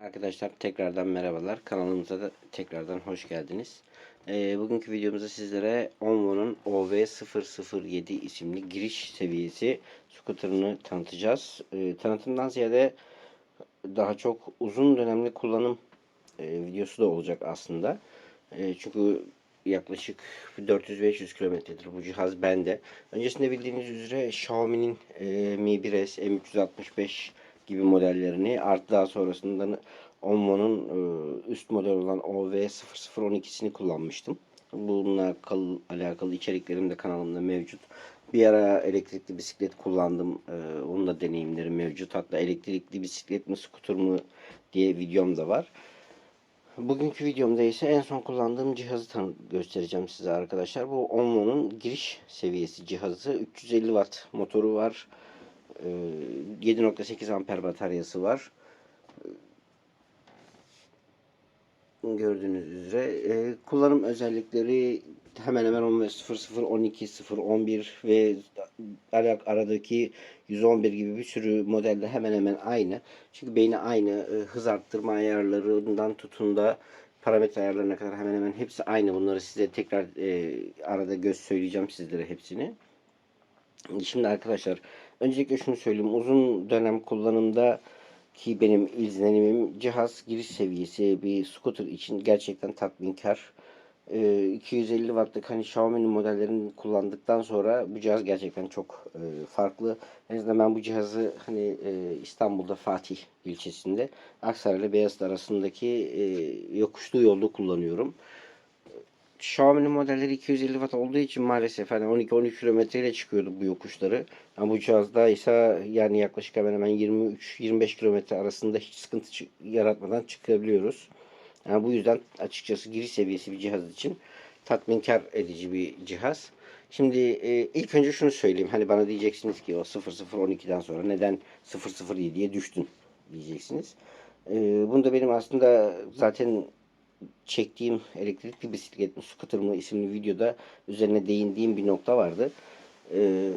Arkadaşlar tekrardan merhabalar. Kanalımıza da tekrardan hoş geldiniz. Ee, bugünkü videomuzda sizlere Onvo'nun OV007 isimli giriş seviyesi scooter'ını tanıtacağız. Ee, tanıtımdan ziyade daha çok uzun dönemli kullanım e, videosu da olacak aslında. E, çünkü yaklaşık 400-500 kilometredir bu cihaz bende. Öncesinde bildiğiniz üzere Xiaomi'nin e, Mi 1S, M365 gibi modellerini artı daha sonrasında Onvo'nun e, üst model olan OV0012'sini kullanmıştım. Bununla kal- alakalı içeriklerim de kanalımda mevcut. Bir ara elektrikli bisiklet kullandım. Ee, onun da deneyimlerim mevcut. Hatta elektrikli bisiklet mi, skuter mı diye videom da var. Bugünkü videomda ise en son kullandığım cihazı tan- göstereceğim size arkadaşlar. Bu Onvo'nun giriş seviyesi cihazı. 350 watt motoru var. Ee, 7.8 amper bataryası var. gördüğünüz üzere e, kullanım özellikleri hemen hemen 15.00, 12, 0, 11 ve ara- aradaki 111 gibi bir sürü modelde hemen hemen aynı. Çünkü beyni aynı. E, hız arttırma ayarlarından tutun da parametre ayarlarına kadar hemen hemen hepsi aynı. Bunları size tekrar e, arada göz söyleyeceğim sizlere hepsini. Şimdi arkadaşlar öncelikle şunu söyleyeyim. Uzun dönem kullanımda ki benim izlenimim cihaz giriş seviyesi bir scooter için gerçekten tatminkar. Ee, 250 wattlık hani Xiaomi'nin modellerini kullandıktan sonra bu cihaz gerçekten çok e, farklı. En azından ben bu cihazı hani e, İstanbul'da Fatih ilçesinde Aksaray ile Beyazıt arasındaki e, yokuşlu yolda kullanıyorum. Xiaomi'nin modelleri 250 watt olduğu için maalesef hani 12-13 kilometre ile çıkıyordu bu yokuşları. Ama bu cihazda ise yani yaklaşık hemen hemen 23-25 kilometre arasında hiç sıkıntı yaratmadan çıkabiliyoruz. Yani bu yüzden açıkçası giriş seviyesi bir cihaz için tatminkar edici bir cihaz. Şimdi e, ilk önce şunu söyleyeyim. Hani bana diyeceksiniz ki o 0012'den sonra neden 007'ye düştün diyeceksiniz. E, bunda benim aslında zaten çektiğim elektrikli bisiklet mi, scooter mı isimli videoda üzerine değindiğim bir nokta vardı. Ee,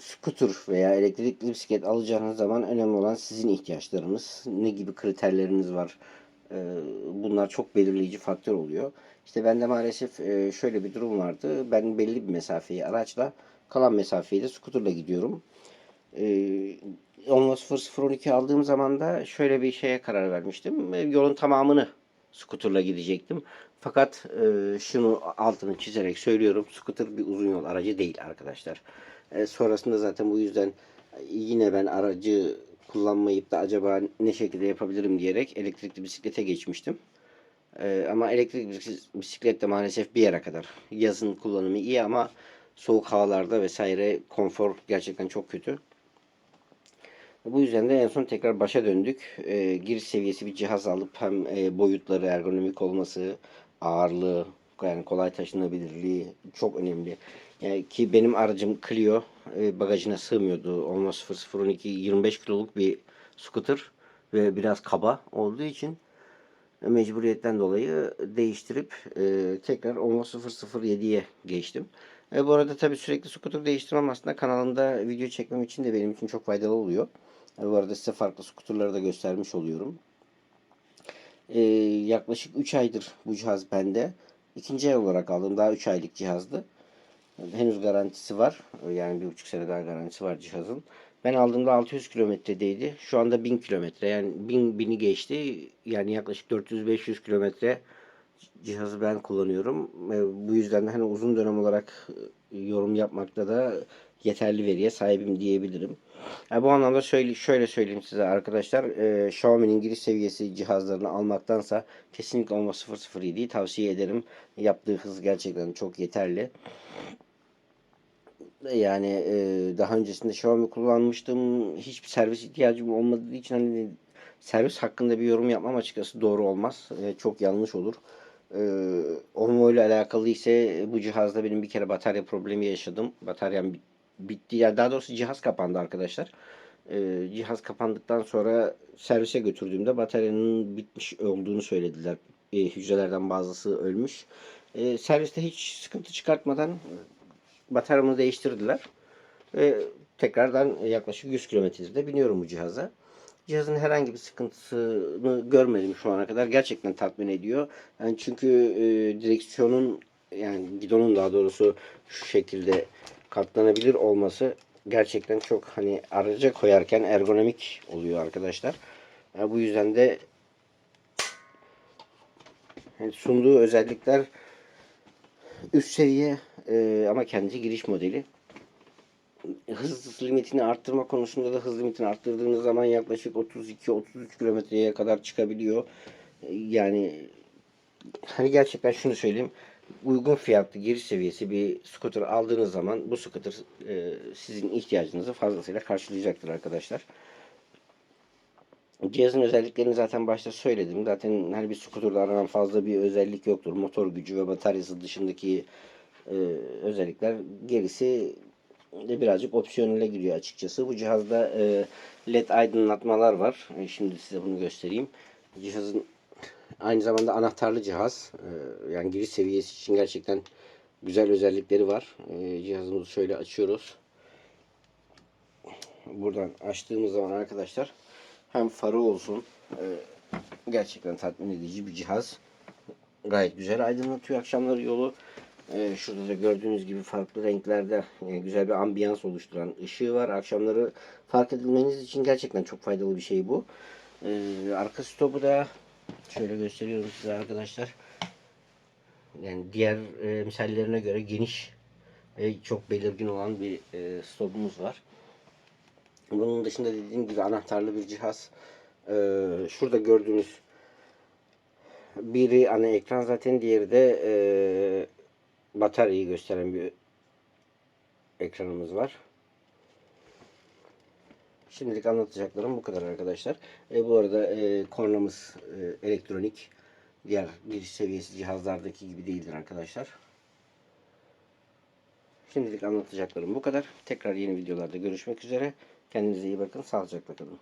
scooter veya elektrikli bisiklet alacağınız zaman önemli olan sizin ihtiyaçlarınız. Ne gibi kriterleriniz var. Ee, bunlar çok belirleyici faktör oluyor. İşte bende maalesef e, şöyle bir durum vardı. Ben belli bir mesafeyi araçla kalan mesafeyi de scooterla gidiyorum. Ee, Onvo 0012 aldığım zaman da şöyle bir şeye karar vermiştim. Yolun tamamını skuterla gidecektim. Fakat e, şunu altını çizerek söylüyorum. Scooter bir uzun yol aracı değil arkadaşlar. E, sonrasında zaten bu yüzden yine ben aracı kullanmayıp da acaba ne şekilde yapabilirim diyerek elektrikli bisiklete geçmiştim. E, ama elektrikli bisiklet de maalesef bir yere kadar. Yazın kullanımı iyi ama soğuk havalarda vesaire konfor gerçekten çok kötü. Bu yüzden de en son tekrar başa döndük. E, giriş seviyesi bir cihaz alıp hem e, boyutları, ergonomik olması, ağırlığı, yani kolay taşınabilirliği çok önemli. Yani ki benim aracım Clio e, bagajına sığmıyordu. Olmaz 0012 25 kiloluk bir scooter ve biraz kaba olduğu için mecburiyetten dolayı değiştirip e, tekrar Onvo 007'ye geçtim. E, bu arada tabii sürekli scooter değiştirmem aslında kanalımda video çekmem için de benim için çok faydalı oluyor. Bu arada size farklı scooterları da göstermiş oluyorum. E, yaklaşık 3 aydır bu cihaz bende. İkinci el olarak aldım. Daha 3 aylık cihazdı. Henüz garantisi var. Yani bir buçuk sene daha garantisi var cihazın. Ben aldığımda 600 kilometredeydi. Şu anda 1000 kilometre. Yani 1000 bini geçti. Yani yaklaşık 400-500 kilometre cihazı ben kullanıyorum. Ve bu yüzden de hani uzun dönem olarak e, yorum yapmakta da yeterli veriye sahibim diyebilirim. Yani bu anlamda şöyle, şöyle söyleyeyim size arkadaşlar. E, Xiaomi'nin giriş seviyesi cihazlarını almaktansa kesinlikle Onvo 007'yi tavsiye ederim. Yaptığı hız gerçekten çok yeterli. Yani e, daha öncesinde Xiaomi kullanmıştım. Hiçbir servis ihtiyacım olmadığı için hani servis hakkında bir yorum yapmam açıkçası doğru olmaz. E, çok yanlış olur. E, Onvo ile alakalı ise bu cihazda benim bir kere batarya problemi yaşadım. Bataryam bit- bitti. Yani daha doğrusu cihaz kapandı arkadaşlar. E, cihaz kapandıktan sonra servise götürdüğümde bataryanın bitmiş olduğunu söylediler. E, hücrelerden bazısı ölmüş. E, serviste hiç sıkıntı çıkartmadan bataryamı değiştirdiler. Ve tekrardan yaklaşık 100 kilometrede biniyorum bu cihaza. Cihazın herhangi bir sıkıntısını görmedim şu ana kadar. Gerçekten tatmin ediyor. Yani çünkü e, direksiyonun yani gidonun daha doğrusu şu şekilde katlanabilir olması gerçekten çok hani araca koyarken ergonomik oluyor arkadaşlar. Yani bu yüzden de sunduğu özellikler üst seviye e, ama kendi giriş modeli. Hız limitini arttırma konusunda da hız limitini arttırdığınız zaman yaklaşık 32-33 kilometreye kadar çıkabiliyor. E, Yani hani gerçekten şunu söyleyeyim. Uygun fiyatlı giriş seviyesi bir scooter aldığınız zaman bu scooter e, sizin ihtiyacınızı fazlasıyla karşılayacaktır arkadaşlar. Cihazın özelliklerini zaten başta söyledim. Zaten her bir scooter'da aranan fazla bir özellik yoktur. Motor gücü ve bataryası dışındaki e, özellikler gerisi de birazcık opsiyonele giriyor açıkçası. Bu cihazda e, led aydınlatmalar var. E, şimdi size bunu göstereyim. Cihazın aynı zamanda anahtarlı cihaz. E, yani giriş seviyesi için gerçekten güzel özellikleri var. E, cihazımızı şöyle açıyoruz. Buradan açtığımız zaman arkadaşlar hem farı olsun e, gerçekten tatmin edici bir cihaz. Gayet güzel aydınlatıyor akşamları yolu. E, şurada da gördüğünüz gibi farklı renklerde e, güzel bir ambiyans oluşturan ışığı var. Akşamları fark edilmeniz için gerçekten çok faydalı bir şey bu. E, arka stopu da şöyle gösteriyorum size arkadaşlar. Yani diğer e, misallerine göre geniş ve çok belirgin olan bir e, stopumuz var. Bunun dışında dediğim gibi anahtarlı bir cihaz. Ee, şurada gördüğünüz biri ana ekran zaten diğeri de e, bataryayı gösteren bir ekranımız var. Şimdilik anlatacaklarım bu kadar arkadaşlar. E, bu arada e, kornamız e, elektronik. Diğer giriş seviyesi cihazlardaki gibi değildir arkadaşlar. Şimdilik anlatacaklarım bu kadar. Tekrar yeni videolarda görüşmek üzere. Kendinize iyi bakın. Sağlıcakla kalın.